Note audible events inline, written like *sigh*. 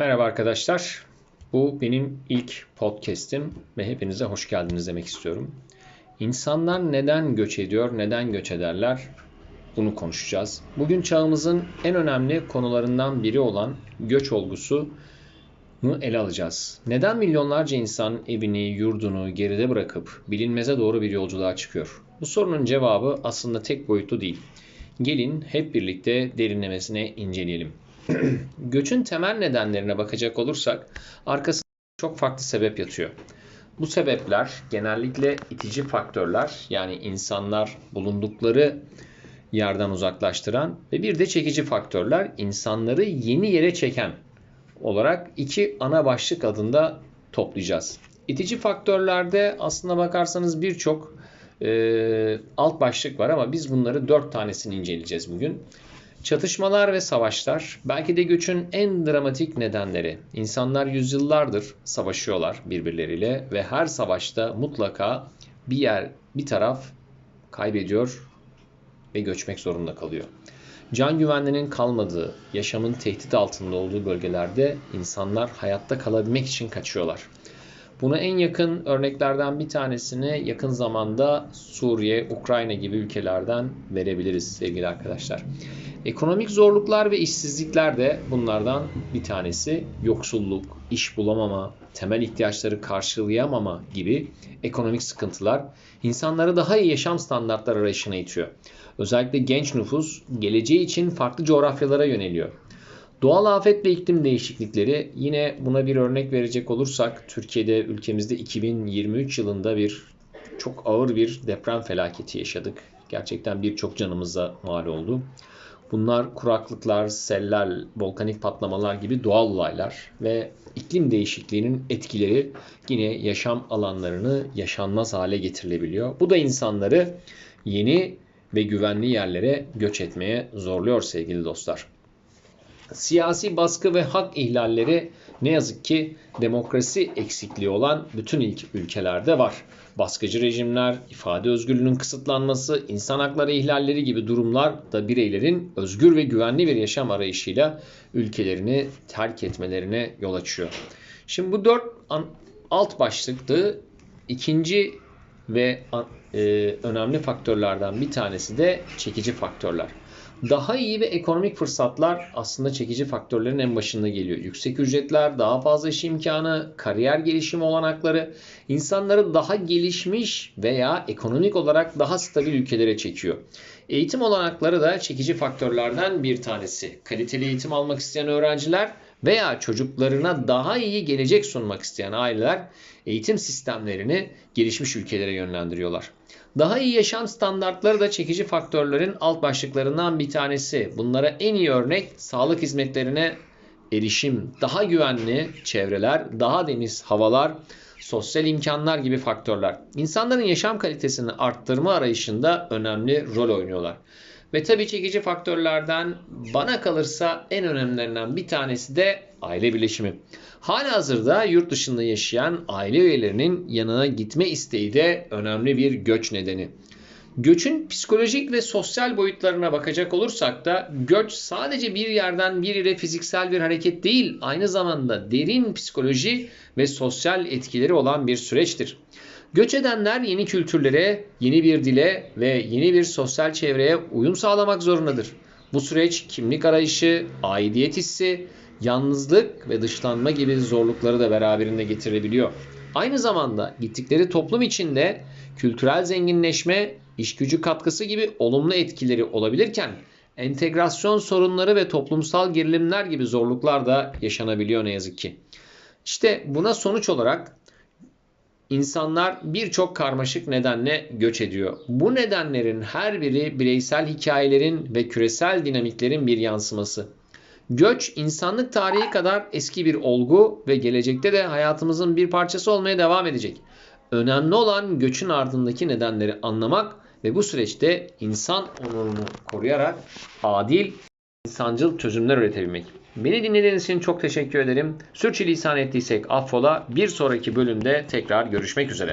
Merhaba arkadaşlar. Bu benim ilk podcast'im ve hepinize hoş geldiniz demek istiyorum. İnsanlar neden göç ediyor, neden göç ederler? Bunu konuşacağız. Bugün çağımızın en önemli konularından biri olan göç olgusunu ele alacağız. Neden milyonlarca insan evini, yurdunu geride bırakıp bilinmeze doğru bir yolculuğa çıkıyor? Bu sorunun cevabı aslında tek boyutlu değil. Gelin hep birlikte derinlemesine inceleyelim. *clears throat* Göçün temel nedenlerine bakacak olursak arkasında çok farklı sebep yatıyor. Bu sebepler genellikle itici faktörler yani insanlar bulundukları yerden uzaklaştıran ve bir de çekici faktörler insanları yeni yere çeken olarak iki ana başlık adında toplayacağız. İtici faktörlerde aslına bakarsanız birçok e, alt başlık var ama biz bunları dört tanesini inceleyeceğiz bugün. Çatışmalar ve savaşlar belki de göçün en dramatik nedenleri. İnsanlar yüzyıllardır savaşıyorlar birbirleriyle ve her savaşta mutlaka bir yer, bir taraf kaybediyor ve göçmek zorunda kalıyor. Can güvenliğinin kalmadığı, yaşamın tehdit altında olduğu bölgelerde insanlar hayatta kalabilmek için kaçıyorlar. Buna en yakın örneklerden bir tanesini yakın zamanda Suriye, Ukrayna gibi ülkelerden verebiliriz sevgili arkadaşlar. Ekonomik zorluklar ve işsizlikler de bunlardan bir tanesi. Yoksulluk, iş bulamama, temel ihtiyaçları karşılayamama gibi ekonomik sıkıntılar insanları daha iyi yaşam standartları arayışına itiyor. Özellikle genç nüfus geleceği için farklı coğrafyalara yöneliyor. Doğal afet ve iklim değişiklikleri yine buna bir örnek verecek olursak Türkiye'de ülkemizde 2023 yılında bir çok ağır bir deprem felaketi yaşadık. Gerçekten birçok canımıza mal oldu. Bunlar kuraklıklar, seller, volkanik patlamalar gibi doğal olaylar ve iklim değişikliğinin etkileri yine yaşam alanlarını yaşanmaz hale getirilebiliyor. Bu da insanları yeni ve güvenli yerlere göç etmeye zorluyor sevgili dostlar. Siyasi baskı ve hak ihlalleri ne yazık ki demokrasi eksikliği olan bütün ilk ülkelerde var. Baskıcı rejimler, ifade özgürlüğünün kısıtlanması, insan hakları ihlalleri gibi durumlar da bireylerin özgür ve güvenli bir yaşam arayışıyla ülkelerini terk etmelerine yol açıyor. Şimdi bu dört alt başlıktı. İkinci ve e, önemli faktörlerden bir tanesi de çekici faktörler. Daha iyi ve ekonomik fırsatlar aslında çekici faktörlerin en başında geliyor. Yüksek ücretler, daha fazla iş imkanı, kariyer gelişimi olanakları insanları daha gelişmiş veya ekonomik olarak daha stabil ülkelere çekiyor. Eğitim olanakları da çekici faktörlerden bir tanesi. Kaliteli eğitim almak isteyen öğrenciler veya çocuklarına daha iyi gelecek sunmak isteyen aileler eğitim sistemlerini gelişmiş ülkelere yönlendiriyorlar. Daha iyi yaşam standartları da çekici faktörlerin alt başlıklarından bir tanesi. Bunlara en iyi örnek sağlık hizmetlerine erişim, daha güvenli çevreler, daha deniz havalar, sosyal imkanlar gibi faktörler. İnsanların yaşam kalitesini arttırma arayışında önemli rol oynuyorlar. Ve tabii çekici faktörlerden bana kalırsa en önemlilerinden bir tanesi de aile birleşimi. Halihazırda yurt dışında yaşayan aile üyelerinin yanına gitme isteği de önemli bir göç nedeni. Göçün psikolojik ve sosyal boyutlarına bakacak olursak da göç sadece bir yerden bir yere fiziksel bir hareket değil, aynı zamanda derin psikoloji ve sosyal etkileri olan bir süreçtir. Göç edenler yeni kültürlere, yeni bir dile ve yeni bir sosyal çevreye uyum sağlamak zorundadır. Bu süreç kimlik arayışı, aidiyet hissi, yalnızlık ve dışlanma gibi zorlukları da beraberinde getirebiliyor. Aynı zamanda gittikleri toplum içinde kültürel zenginleşme, iş gücü katkısı gibi olumlu etkileri olabilirken entegrasyon sorunları ve toplumsal gerilimler gibi zorluklar da yaşanabiliyor ne yazık ki. İşte buna sonuç olarak insanlar birçok karmaşık nedenle göç ediyor. Bu nedenlerin her biri bireysel hikayelerin ve küresel dinamiklerin bir yansıması. Göç insanlık tarihi kadar eski bir olgu ve gelecekte de hayatımızın bir parçası olmaya devam edecek. Önemli olan göçün ardındaki nedenleri anlamak ve bu süreçte insan onurunu koruyarak adil, insancıl çözümler üretebilmek. Beni dinlediğiniz için çok teşekkür ederim. Sürçülisan ettiysek affola. Bir sonraki bölümde tekrar görüşmek üzere.